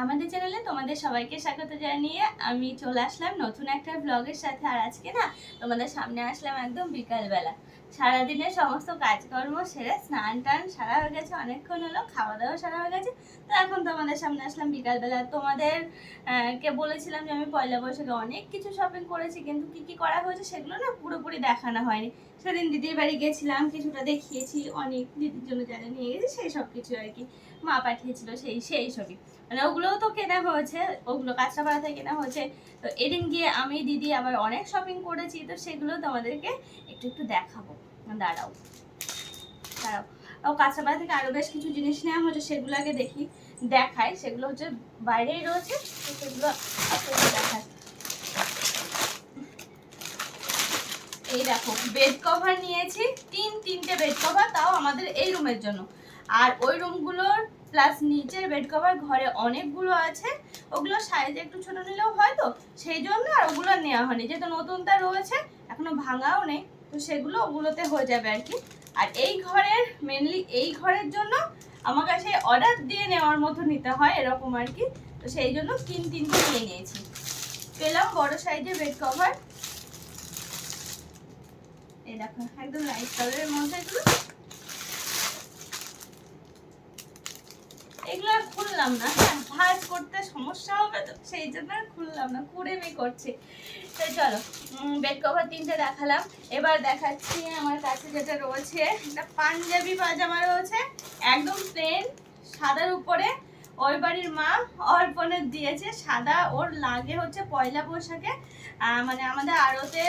আমাদের চ্যানেলে তোমাদের সবাইকে স্বাগত জানিয়ে আমি চলে আসলাম নতুন একটা ব্লগের সাথে। আর আজকে না, তোমাদের সামনে আসলাম একদম বিকালবেলা। সারাদিনের সমস্ত কাজকর্ম সেরে স্নান টান সারা হয়ে গেছে, অনেকক্ষণ হলো খাওয়া দাওয়া সারা হয়ে গেছে। তো এখন তোমাদের সামনে আসলাম বিকালবেলা। তোমাদের কে বলেছিলাম যে আমি পয়লা বৈশাখে অনেক কিছু শপিং করেছি, কিন্তু কি কি করা হয়েছে সেগুলো না পুরোপুরি দেখানো হয়নি। সেদিন দিদির বাড়ি গেছিলাম, কিছুটা দেখিয়েছি, অনেক দিদির জন্য যা যা নিয়ে গেছি, সেই সব কিছু আর কি। মা পাঠিয়েছিল সেই সেই ছবি। মানে ওগুলোও তো কেনা হয়েছে, ওগুলো কাঁচরাপাড়া থেকে কেনা হয়েছে। তো এদিন গিয়ে আমি, দিদি আবার অনেক শপিং করেছি, তো সেগুলো তোমাদেরকে একটু একটু দেখাবো। দাঁড়াও দাঁড়াও। ও কাঁচরাপাড়া থেকে আরও বেশ কিছু জিনিস নেওয়া হয়েছে, সেগুলো আগে দেখি, দেখাই। সেগুলো হচ্ছে বাইরেই রয়েছে, তো সেগুলো দেখায় এই দেখো বেড কভার নিয়েছি, তিন, তিনটে বেড কভার তাও আমাদের এই রুমের জন্য। আর ওই রুমগুলোর প্লাস নিচের বেড কভার ঘরে অনেকগুলো আছে। ওগুলো সাইজে একটু ছোট নিলেও হয় তো? সেই জন্য আর ওগুলো নেওয়া হয়নি। যেহেতু নতুনটা রয়েছে, এখনও ভাঙাও নেই। তো সেগুলো ওগুলোতে হয়ে যাবে আর কি। আর এই ঘরের মেনলি এই ঘরের জন্য আমার কাছে অর্ডার দিয়ে নেওয়ার মতো নিতে হয়, এরকম আর কি। তো সেই জন্য তিন তিনটে নিয়ে নিয়েছি। পেলাম বড় সাইজের বেড কভার এই দেখো, একদম লাইট কালারের মধ্যে এগুলো। এগুলো আর খুললাম না হ্যাঁ ভাজ করতে সমস্যা হবে তো, সেই জন্য আর খুললাম না কুড়েমি করছি। তো চলো বেড কভার তিনটে দেখালাম। এবার দেখাচ্ছি আমার কাছে যেটা রয়েছে একটা পাঞ্জাবি পাজামা রয়েছে, একদম প্লেন সাদার উপরে। ওই বাড়ির মা অর্পণের দিয়েছে, সাদা, ওর লাগে হচ্ছে পয়লা বৈশাখে। মানে আমাদের আড়তে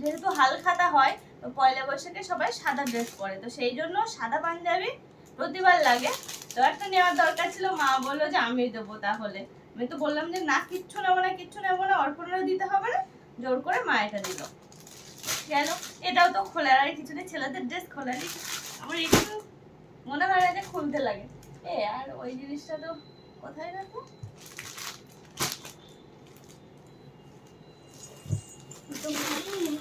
যেহেতু হালখাতা হয়, তো পয়লা বৈশাখে সবাই সাদা ড্রেস পরে, তো সেই জন্য সাদা পাঞ্জাবি প্রতিবার লাগে। তো একটা নেওয়ার দরকার ছিল, মা বলল যে আমি দেবো তাহলে। আমি তো বললাম যে, না, কিচ্ছু নেব না, কিচ্ছু নেব না অর্পণেরও দিতে হবে না। জোর করে মা এটা দিল। কেন? এটাও তো খোলার, আর কিছু নেই ছেলেদের ড্রেস খোলারই আমার একটু মনে হয় না যে খুলতে লাগে। এ, আর ওই জিনিসটা তো কোথায় রাখব তো মনেই নেই।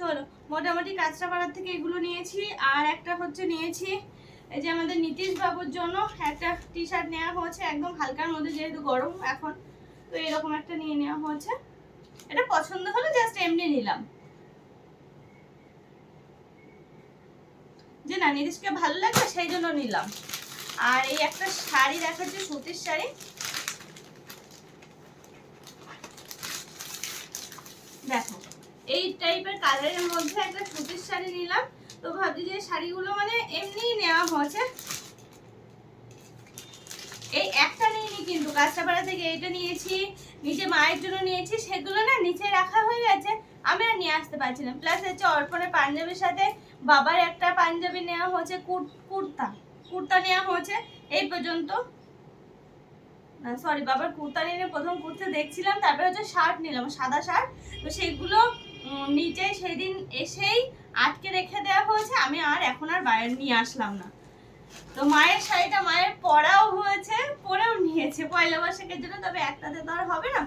চলো মোটামুটি কাঁচরাপাড়ার থেকে এগুলো নিয়েছি। আর একটা হচ্ছে নিয়েছি এই যে আমাদের নীতিশ বাবুর জন্য একটা টি শার্ট নেওয়া হয়েছে, একদম হালকার মধ্যে যেহেতু গরম এখন, তো এরকম একটা নিয়ে নেওয়া হয়েছে। এটা পছন্দ হলো জাস্ট এমনি নিলাম। যে না, নীতিশকে ভালো লাগবে সেই জন্য নিলাম। আর এই একটা শাড়ি দেখাচ্ছে, সুতির শাড়ি। দেখো এই টাইপের কালারের মধ্যে একটা সুতির শাড়ি নিলাম। তো ভাবছি যে শাড়িগুলো মানে এমনিই নেওয়া হয়েছে। এই একটা নিইনি কিন্তু কাঁচরাপাড়া থেকে এইটা নিয়েছি, নিচে মায়ের জন্য নিয়েছি, সেগুলো না নিচে রাখা হয়ে গেছে, আমি আর নিয়ে আসতে পারছিলাম প্লাস হচ্ছে অর্পণের পাঞ্জাবির সাথে বাবার একটা পাঞ্জাবি নেওয়া হয়েছে, কুর- কুর্তা। কুর্তা নেওয়া হয়েছে, এই পর্যন্ত। সরি বাবার কুর্তা নিয়ে প্রথম কুর্তা দেখছিলাম, তারপরে হচ্ছে শার্ট নিলাম, সাদা শার্ট তো সেগুলো নিচে সেদিন এসেই আটকে রেখে দেওয়া হয়েছে। আমি আর এখন আর বাইরে নিয়ে আসলাম না। তো মায়ের শাড়িটা মায়ের পরাও হয়েছে, পরেও নিয়েছে। পয়লা বৈশাখের জন্য, তবে একটাতে তো আর হবে না,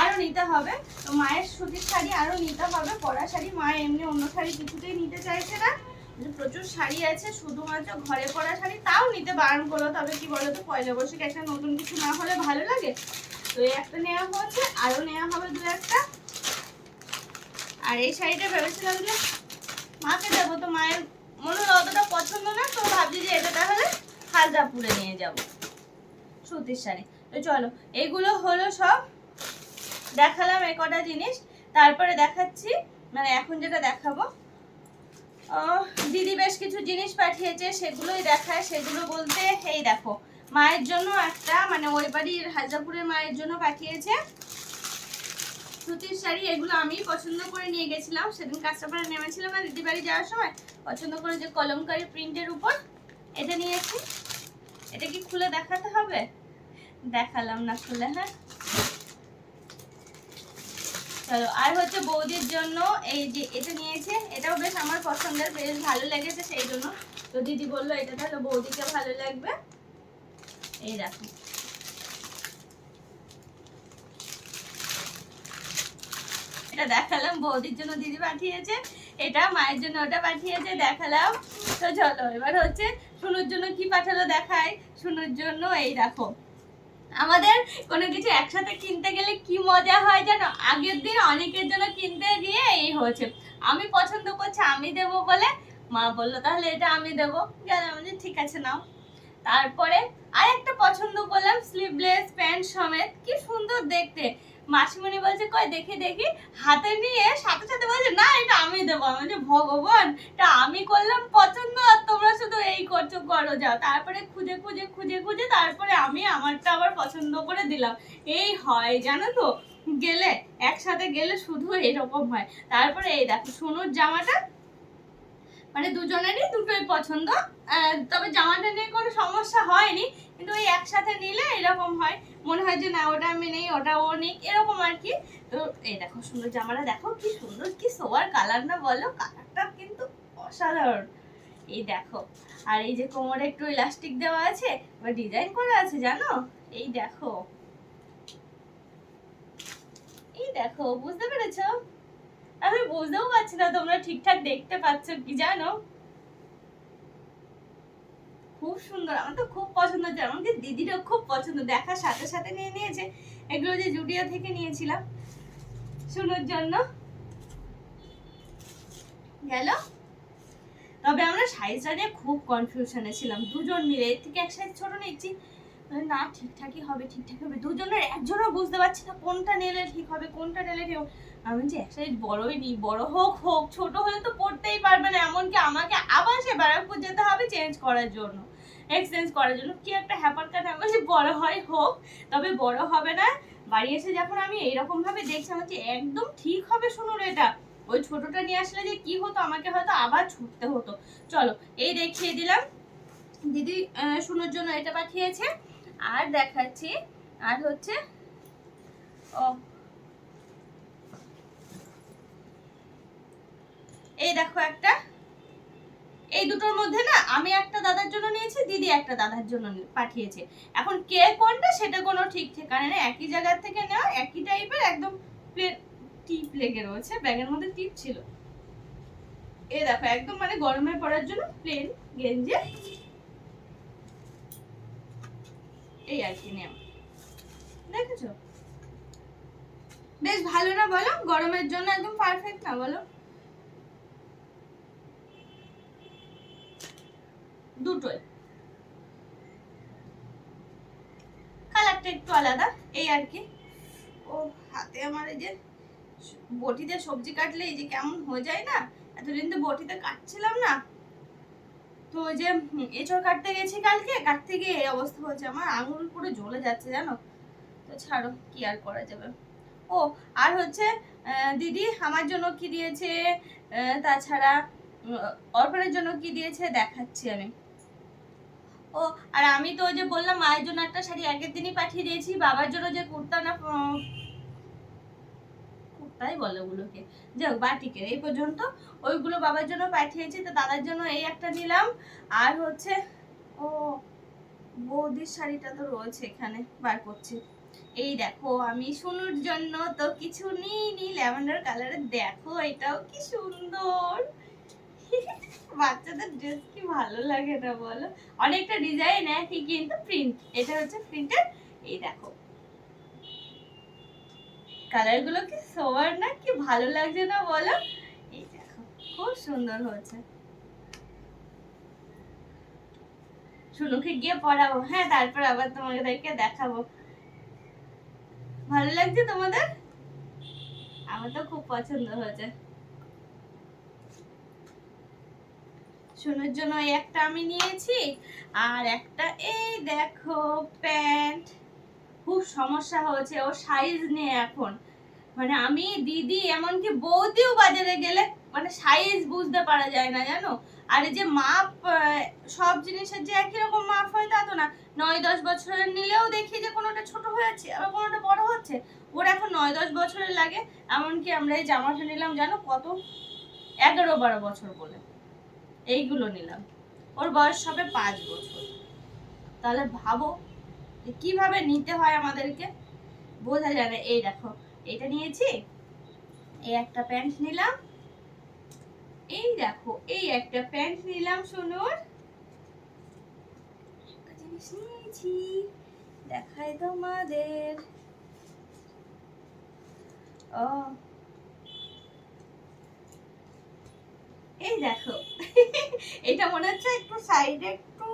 আরও নিতে হবে। তো মায়ের সুতির শাড়ি আরও নিতে হবে, পরা শাড়ি মা এমনি অন্য শাড়ি কিছুতেই নিতে চাইছে না। প্রচুর শাড়ি আছে, শুধুমাত্র ঘরে পরা শাড়ি তাও নিতে বারণ করল। তবে কি বলো তো পয়লা বৈশাখে একটা নতুন কিছু না হলে ভালো লাগে। তো এই একটা নেওয়া হচ্ছে আরও নেওয়া হবে দু একটা। আর এই শাড়িটা ভেবেছিলাম যে মাকে দেবো, তো মায়ের মনে হলো অতটা পছন্দ না, তো ভাবছি যে এটা তাহলে হালদাপুরে নিয়ে যাব। সুতির শাড়ি। তো চলো, এগুলো হলো সব, দেখালাম এ কটা জিনিস। তারপরে দেখাচ্ছি মানে এখন যেটা দেখাবো। দিদি বেশ কিছু জিনিস পাঠিয়েছে, সেগুলোই দেখায়, সেগুলো বলতে, এই দেখো, মায়ের জন্য একটা মানে ওই বাড়ির হাজাপুরের মায়ের জন্য পাঠিয়েছে। সুতির শাড়ি এগুলো আমি পছন্দ করে নিয়ে গেছিলাম। সেদিন কাঁচরাপাড়া নেমেছিলাম না দিদি বাড়ি যাওয়ার সময়, পছন্দ করে যে কলমকারি প্রিন্টের উপর এটা নিয়েছি। এটা কি খুলে দেখাতে হবে? দেখালাম না খুলে হ্যাঁ। চলো, আর হচ্ছে বৌদির জন্য এই যে এটা নিয়েছে, এটাও বেশ আমার পছন্দের, বেশ ভালো লেগেছে সেই জন্য। তো দিদি বলল এটা তাহলে বৌদিকে ভালো লাগবে। এই দেখো। এটা দেখালাম, বৌদির জন্য দিদি পাঠিয়েছে। এটা মায়ের জন্য ওটা পাঠিয়েছে, দেখালাম। তো চলো, এবার হচ্ছে শুনুর জন্য কি পাঠালো দেখাই। শুনুর জন্য এই দেখো, আমাদের কোনো কিছু একসাথে কিনতে গেলে কি মজা হয় জানো? আগের দিন অনেকের জন্য কিনতে গিয়ে এই হয়েছে। আমি পছন্দ করছি, আমি দেবো বলে মা বলল, তাহলে এটা আমি দেবো। গেলাম, আমি ঠিক আছে, নাও। তারপরে আরেকটা পছন্দ করলাম স্লিভলেস প্যান্ট সমেত। কি সুন্দর দেখতে। মাসিমণি বলছে, কই, দেখি দেখি। হাতে নিয়ে সাথে সাথে বলছে, না, এটা আমি দেবো। আমি বলছি, ভগবান, এটা আমি করলাম পছন্দ, আর তোমরা শুধু এই করছ, করো, যাও। তারপরে খুঁজে খুঁজে খুঁজে খুঁজে তারপরে আমি আমারটা আবার পছন্দ করে দিলাম। এই হয়, জানো তো, গেলে, একসাথে গেলে শুধু এরকম হয়। তারপরে এই দেখো, সোনুর জামাটা মানে দুজনেরই দুটোই পছন্দ। তবে জামাটা নিয়ে কোনো সমস্যা হয়নি। কিন্তু ওই একসাথে নিলে এরকম হয়। মনে হয় যে, না, ওটা আমি নেই, ওটা ও নেই এরকম আর কি। তো এই দেখো, সুন্দর জামাটা দেখো, কি সুন্দর, কি সোয়ার কালার না বলো, কালারটা কিন্তু অসাধারণ। এই দেখো, আর এই যে কোমরে একটু ইলাস্টিক দেওয়া আছে বা ডিজাইন করা আছে, জানো? এই দেখো। এই দেখো, বুঝতে পেরেছ? আমি বুঝতেও পারছি না, তোমরা ঠিকঠাক দেখতে পাচ্ছ কি জানো? খুব সুন্দর আমার তো খুব পছন্দ হচ্ছে আমাকে দিদিরও খুব পছন্দ, দেখার সাথে সাথে নিয়ে নিয়েছে। এগুলো যে জুডিও থেকে নিয়েছিলাম। শুনোর জন্য। গেল। তবে আমরা সাইজটা নিয়ে খুব কনফিউশনে ছিলাম। দুজন মিলে, এর থেকে এক সাইজ ছোট নিচ্ছি। না, ঠিকঠাকই হবে ঠিকঠাক হবে। দুজনের একজনও বুঝতে পারছি না কোনটা নিলে ঠিক হবে, কোনটা নিলে ঠিক আমি যে এক সাইজ বড়ই নিই বড় হোক হোক। ছোট হলে তো পড়তেই পারবে না। এমনকি আমাকে আবার সে ব্যারাকপুর যেতে হবে চেঞ্জ করার জন্য। এক্সচেঞ্জ করার জন্য কি একটা হ্যাপার কাটা আমি বলছি, বড় হয় হোক, তবে বড় হবে না। বাড়ি এসে যখন আমি এইরকম ভাবে দেখছি, আমার যে একদম ঠিক হবে শুনুন এটা। ওই ছোটটা নিয়ে আসলে যে কি হতো, আমাকে হয়তো আবার ছুটতে হতো। চলো, এই দেখিয়ে দিলাম। দিদি শুনোর জন্য এটা পাঠিয়েছে। আর দেখাচ্ছি, আর হচ্ছে, ও। এই দেখো একটা। এই দুটোর মধ্যে না আমি একটা দাদার জন্য নিয়েছি, দিদি একটা দাদার জন্য পাঠিয়েছে। এখন কে কোনটা সেটা কোনো ঠিক ঠিকানা নেই। একই জায়গার থেকে নেওয়া, একই টাইপের একদম টিপ লেগে রয়েছে। ব্যাগের মধ্যে টিপ ছিল। এ দেখো, একদম মানে গরমে পড়ার জন্য প্লেন গেঞ্জে। এই আর কি নেওয়া। দেখেছ? বেশ ভালো না বলো? গরমের জন্য একদম পারফেক্ট না বলো? দুটোই। কালারটা একটু আলাদা, এই আর কি। ও, হাতে আমার এই যে বটিতে সবজি কাটলে এই যে কেমন হয়ে যায় না? এতদিন তো বটিতে কাটছিলাম না। তো ওই যে এঁচড় কাটতে গেছি কালকে, কাটতে গিয়ে এই অবস্থা হয়েছে। আমার আঙুল পুরো জ্বলে যাচ্ছে, জানো? তো ছাড়ো, কি আর করা যাবে? ও, আর হচ্ছে দিদি আমার জন্য কি দিয়েছে? তাছাড়া অর্পণের জন্য কি দিয়েছে? দেখাচ্ছি আমি। ও, আর আমি তো ওই যে বললাম মায়ের জন্য একটা শাড়ি আগের দিনই পাঠিয়ে দিয়েছি, বাবার জন্য যে কুর্তা না কুর্তাই বলে ওগুলোকে। যাই হোক, বাটিকের এই পর্যন্ত, ওইগুলো বাবার জন্য পাঠিয়েছি, তো দাদার জন্য এই একটা নিলাম। আর হচ্ছে, ও, বৌদির শাড়িটা তো রয়েছে এখানে, বার করছি। এই দেখো, আমি শুনুর জন্য তো কিছু নিইনি, ল্যাভেন্ডার কালারের, দেখো এটাও কি সুন্দর। বাচ্চাদের ড্রেস কি ভালো লাগে না বলো? অনেকটা ডিজাইন একই, কিন্তু প্রিন্ট এটা হচ্ছে প্রিন্টের এই দেখো। কালারগুলো কি সোয়ার না কি ভালো লাগছে না বলো? এই দেখো, খুব সুন্দর হয়েছে শুনুকে গিয়ে পড়াবো। হ্যাঁ তারপর আবার তোমাদেরকে দেখাবো। ভালো লাগছে তোমাদের? আমার তো খুব পছন্দ হয়েছে। সোনার জন্য একটা আমি নিয়েছি। আর একটা এই দেখো প্যান্ট। খুব সমস্যা হয়েছে, ও সাইজ নেই এখন। মানে আমি, দিদি, এমনকি বৌদিও বাজারে গেলে মানে সাইজ বুঝতে পারা যায় না, জানো? আর যে মাপ সব জিনিসের যে একই রকম মাপ হয় তা তো না। নয় দশ বছরের নিলেও দেখি যে কোনোটা ছোট হয়েছে, আবার কোনোটা বড় হচ্ছে। ওর এখন নয় দশ বছরের লাগে। এমনকি আমরা এই জামাটা নিলাম, জানো কত? এগারো বারো বছর বলে। এইগুলো নিলাম। ওর বয়স হবে পাঁচ বছর। তাহলে ভাবো যে কীভাবে নিতে হয় আমাদেরকে? বোঝা যায় না এই দেখো, এটা নিয়েছি, এই একটা প্যান্ট নিলাম। এই দেখো, এই একটা প্যান্ট নিলাম সোনুর। একটা জিনিস নিয়েছি, দেখাই তোমাদের। ও এই দেখো। এটা মনে হচ্ছে একটু সাইডে একটু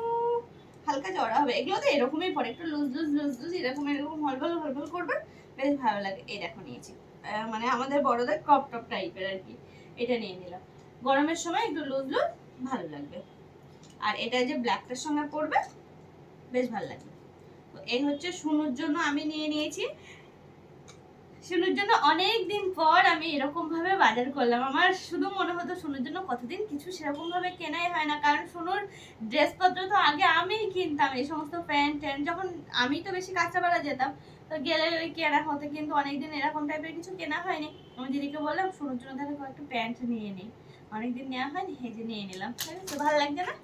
হালকা চড়া হবে। এগুলো তো এরকমই পরে, একটু লুজ লুজ লুজ লুজ এরকম এরকম হলবল হলবল করবে। বেশ ভালো লাগে। এই দেখো নিয়েছি। মানে আমাদের বড়দের ক্রপ টপ টাইপের আর কি। এটা নিয়ে নিলাম। গরমের সময় একটু লুজ লুজ ভালো লাগবে। আর এটা যে ব্ল্যাকটার সঙ্গে পরবে, বেশ ভালো লাগবে। এই হচ্ছে শুনুর জন্য আমি নিয়ে নিয়েছি। শুনুর জন্য অনেক দিন পর আমি এরকম ভাবে বাজার করলাম। আমার শুধু মনে হতো শুনুর জন্য কতদিন কিছু সেরকম ভাবে কেনাই হয় না। কারণ শুনুর ড্রেসপত্র তো আগে আমিই কিনতাম, এই সমস্ত প্যান্ট ট্যান্ট, যখন আমি তো বেশি কাঁচাপাড়া যেতাম, তো গেলে ওই কেনা হতো কিন্তু অনেকদিন এরকম টাইপের কিছু কেনা হয়নি। আমি দিদিকে বললাম, শুনুর জন্য তাহলে কয়েকটা প্যান্ট নিয়ে নিই অনেকদিন নেওয়া হয়নি যে নিয়ে নিলাম। আছে, ভালো লাগছে না?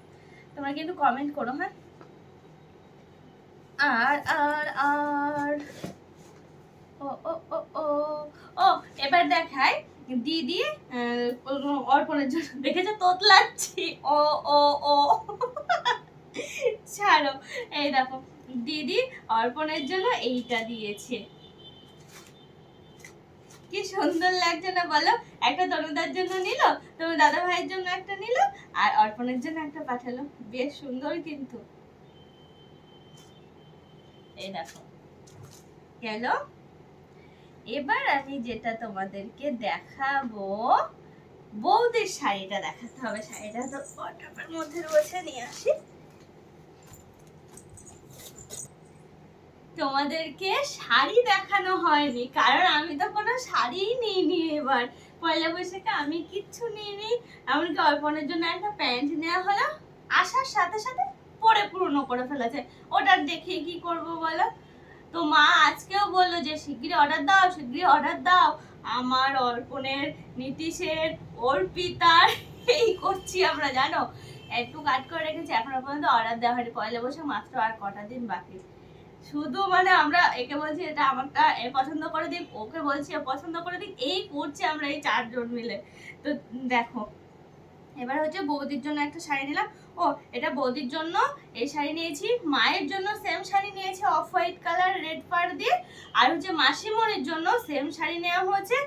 তোমরা কিন্তু কমেন্ট করো হ্যাঁ? আর আর আর ও ও ও ও ও, এবার দেখাই দিদি অর্পণের জন্য। দেখেছ? তোতলাচ্ছি। ও ও ও। ছাড়ো। এই দেখো, দিদি অর্পণের জন্য এইটা দিয়েছে। কি সুন্দর লাগছে না বলো? একটা তনুদার জন্য নিল তোমার দাদা ভাইয়ের জন্য একটা নিল, আর অর্পণের জন্য একটা পাঠালো। বেশ সুন্দর কিন্তু। এই দেখো, গেল। এবার আমি যেটা তোমাদেরকে দেখাবো, বৌদের শাড়িটা দেখাতে হবে। শাড়িটা তো ওয়ার্ড্রপের মধ্যে রয়েছে, নিয়ে আসি। তোমাদেরকে শাড়ি দেখানো হয়নি, কারণ আমি তো কোনো শাড়িই নিইনি এবার। পয়লা বৈশাখে আমি কিচ্ছু নিইনি, এমনকি অর্পণের জন্য একটা প্যান্ট নেওয়া হলো। আসার সাথে সাথে পরে পুরনো করে ফেলেছে। ওটার দেখে কি করব বলো? তো মা আজকেও বলল যে, শিগগিরই অর্ডার দাও, শিগগিরই অর্ডার দাও। আমার অর্পণের নীতিশের অর্পিতার এই করছি আমরা, জানো? একটু কাট করে রেখেছি, এখনও পর্যন্ত অর্ডার দেওয়া হয়নি। পয়লা বৈশাখ মাত্র আর কটা দিন বাকি। শুধু মানে আমরা একে বলছি এটা আমারটা এ পছন্দ করে দিক, ওকে বলছি পছন্দ করে দিক, এই করছি আমরা এই চারজন মিলে। তো দেখো এবার হচ্ছে বৌদির জন্য একটা শাড়ি নিলাম। ও, এটা বৌদির জন্য এই শাড়ি নিয়েছি। মায়ের জন্য সেম শাড়ি নিয়েছি অফ হোয়াইট কালার রেড পার দিয়ে। আর হচ্ছে মাসিমণির জন্য সেম শাড়ি নেওয়া হয়েছে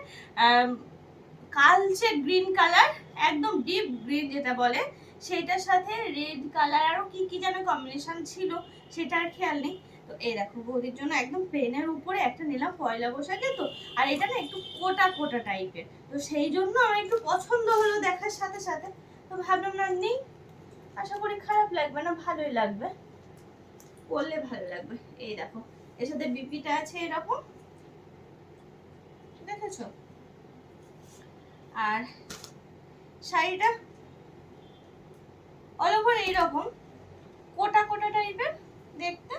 কালচে গ্রিন কালার একদম ডিপ গ্রিন যেটা বলে। সেটার সাথে রেড কালার আরও কি কি যেন কম্বিনেশন ছিল সেটা আর খেয়াল নেই। তো এই দেখো বৌদির জন্য একদম পেনের উপরে একটা নিলাম পয়লা বৈশাখে তো, আর এটা না একটু কোটা কোটা টাইপের। তো সেই জন্য আমার একটু পছন্দ হলো দেখার সাথে সাথে। তো ভাবলাম না নেই। আশা করি খারাপ লাগবে না, ভালোই লাগবে। পরলে ভালো লাগবে। এই দেখো, এর সাথে বিপিটা আছে এরকম। দেখেছ? আর শাড়িটা অল ওভার এইরকম, কোটা কোটা টাইপের দেখতে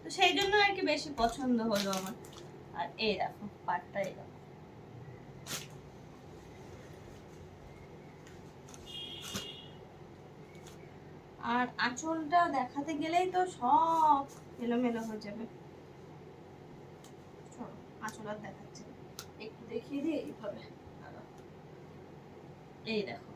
তো সেই জন্য আর কি বেশি পছন্দ হলো আমার। আর এই দেখো, পাটটা এরকম আর আঁচলটা দেখাতে গেলেই তো সব এলোমেলো হয়ে যাবে। আঁচল আর দেখাচ্ছে একটু দেখিয়ে দিই এইভাবে। এই দেখো।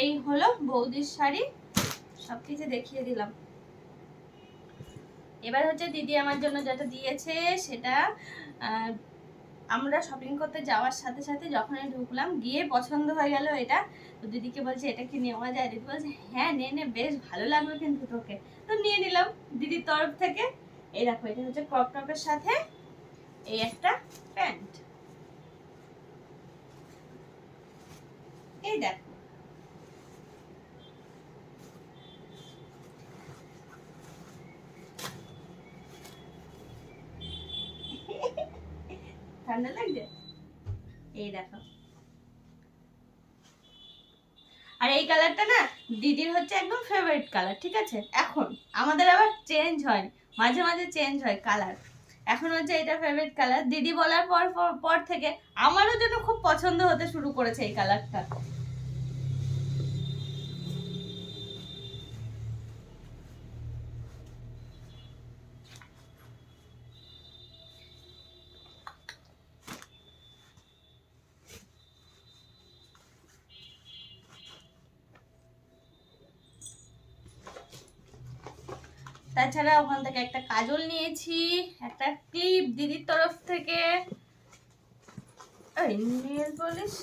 এই হলো বৌদির শাড়ি। সব কিছু দেখিয়ে দিলাম। এবার হচ্ছে দিদি আমার জন্য যেটা দিয়েছে সেটা আমরা শপিং করতে যাওয়ার সাথে সাথে যখনই ঢুকলাম, গিয়ে পছন্দ হয়ে গেল এটা। তো দিদিকে বলছে, এটা কি নেওয়া যায়? দিদি বলছে হ্যাঁ নে নে, বেশ ভালো লাগবে কিন্তু তোকে। তো নিয়ে নিলাম দিদির তরফ থেকে। এই দেখো, এটা হচ্ছে ক্রপ টপের সাথে এই একটা প্যান্ট। এই দেখো ঠান্ডা লাগছে এই দেখো। আর এই কালারটা না দিদির হচ্ছে একদম ফেভারিট কালার ঠিক আছে? এখন আমাদের আবার চেঞ্জ হয় মাঝে মাঝে চেঞ্জ হয় কালার এখন হচ্ছে এটা ফেভারিট কালার দিদি বলার পর- পর থেকে আমারও যেন খুব পছন্দ হতে শুরু করেছে এই কালারটা তাছাড়া ওখান থেকে একটা কাজল নিয়েছি, একটা ক্লিপ দিদির তরফ থেকে। এই, নেল পলিশ?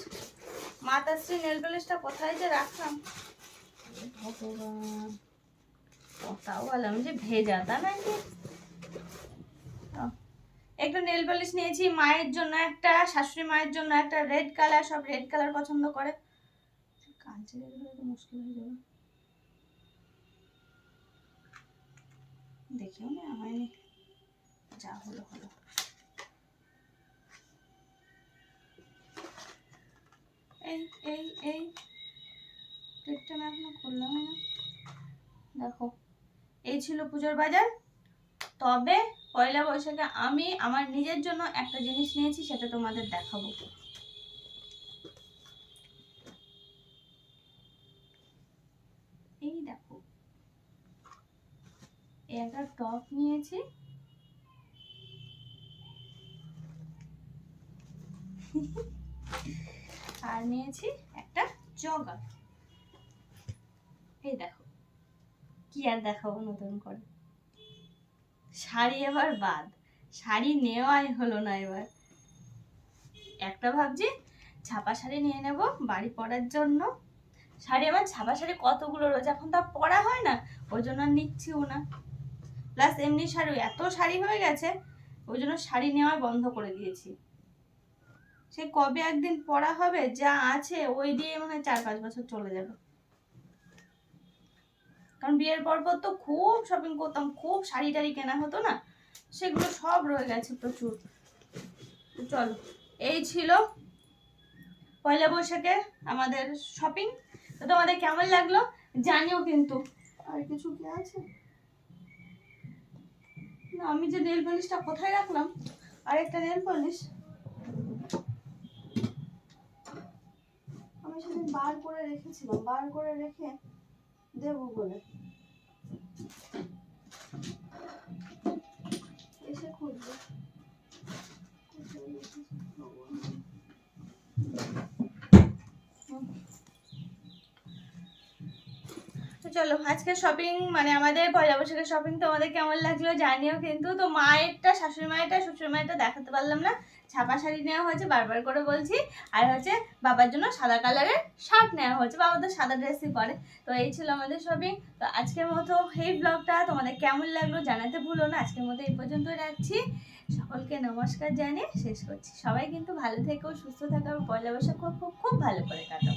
মাতাশ্রী নেল পলিশটা কোথায় যে রাখলাম? ভগবান বললাম যে ভেজা তা নাকি একটা নেল পলিশ নিয়েছি, মায়ের জন্য একটা, শাশুড়ি মায়ের জন্য একটা, রেড কালার, সব রেড কালার পছন্দ করে। কালচে মুশকিল হয়ে যাবে। দেখেও না হয়নি। যা হলো হলো। এই এই এই। প্লেটটা আমি এখনও খুললাম না। দেখো, এই ছিল পুজোর বাজার। তবে পয়লা বৈশাখে আমি আমার নিজের জন্য একটা জিনিস নিয়েছি, সেটা তোমাদের দেখাবো এই দেখো এই টপ নিয়েছি। আর নিয়েছি একটা জগার এই দেখো, কি আর দেখাবো নতুন করে। শাড়ি এবার বাদ, শাড়ি নেওয়াই হলো না এবার। একটা ভাবছি, ছাপা শাড়ি নিয়ে নেব বাড়ি পরার জন্য। শাড়ি আমার ছাপা শাড়ি কতগুলো রয়েছে? এখন তা পরা হয় না, ওই জন্য নিচ্ছিও না। প্লাস এমনি শাড়ি, এত শাড়ি হয়ে গেছে, ওই জন্য শাড়ি নেওয়া বন্ধ করে দিয়েছি। সে কবে একদিন পরা হবে, যা আছে, ওই দিয়ে মনে হয় চার পাঁচ বছর চলে যাবে। কারণ বিয়ের পর পর তো খুব শপিং করতাম, খুব শাড়ি টাড়ি কেনা হতো না, সেগুলো সব রয়ে গেছে প্রচুর। চলো, এই ছিল পয়লা বৈশাখে আমাদের শপিং তো তোমাদের কেমন লাগল? জানিও কিন্তু। আর কিছু কি আছে? আমি যে নেল পলিশটা কোথায় রাখলাম? আর একটা নেল পলিশ আমি সেদিন বার করে রেখেছিলাম। বার করে রেখে দেবো বলে। এসে খুঁজবে কোথায় রেখেছি ভগবান। হুম। তো চলো, আজকে শপিং মানে আমাদের পয়লা বৈশাখের শপিং তোমাদের কেমন লাগল জানিও কিন্তু। তো মায়েরটা, শাশুড়ি মায়েরটা, শ্বশুর মায়েরটা দেখাতে পারলাম না। ছাপা শাড়ি নেওয়া হয়েছে, বারবার করে বলছি। আর হচ্ছে বাবার জন্য সাদা কালারের শার্ট নেওয়া হয়েছে, বাবা তো সাদা ড্রেসই পরে। তো এই ছিল আমাদের শপিং তো আজকের মতো এই ব্লগটা তোমাদের কেমন লাগল জানাতে ভুলো না। আজকের মতো এই পর্যন্তই রাখছি। সকলকে নমস্কার জানিয়ে শেষ করছি। সবাই কিন্তু ভালো থেকো, সুস্থ থাকো পয়লা বৈশাখ খুব খুব খুব ভালো করে কাটো।